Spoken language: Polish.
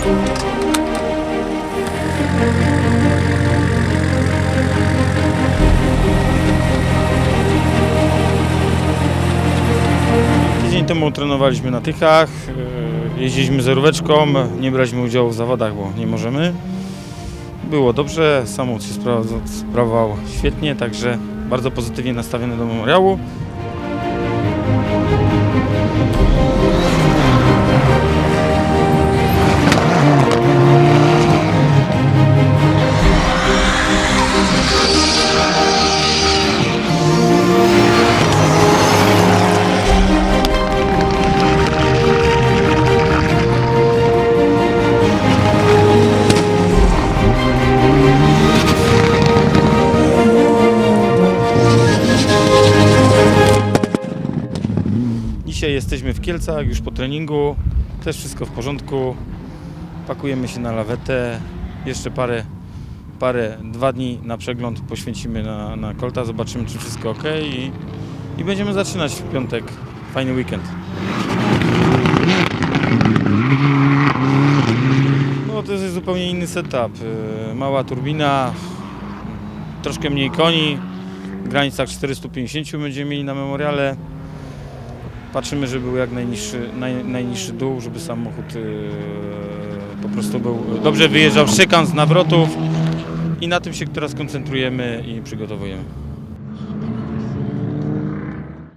Tydzień temu trenowaliśmy na tykach, e, jeździliśmy zeróweczką, nie braliśmy udziału w zawodach, bo nie możemy. Było dobrze, samochód się sprawował świetnie, także bardzo pozytywnie nastawiony do memoriału. Dzisiaj jesteśmy w Kielcach, już po treningu, też wszystko w porządku. Pakujemy się na lawetę, jeszcze parę, parę, dwa dni na przegląd poświęcimy na, na Kolta, zobaczymy czy wszystko ok i, i będziemy zaczynać w piątek fajny weekend. No to jest zupełnie inny setup. Yy, Mała turbina, troszkę mniej koni, w granicach 450 będziemy mieli na memoriale. Patrzymy, żeby był jak najniższy, naj, najniższy dół, żeby samochód yy, po prostu był dobrze wyjeżdżał szykan, z nawrotów i na tym się teraz koncentrujemy i przygotowujemy.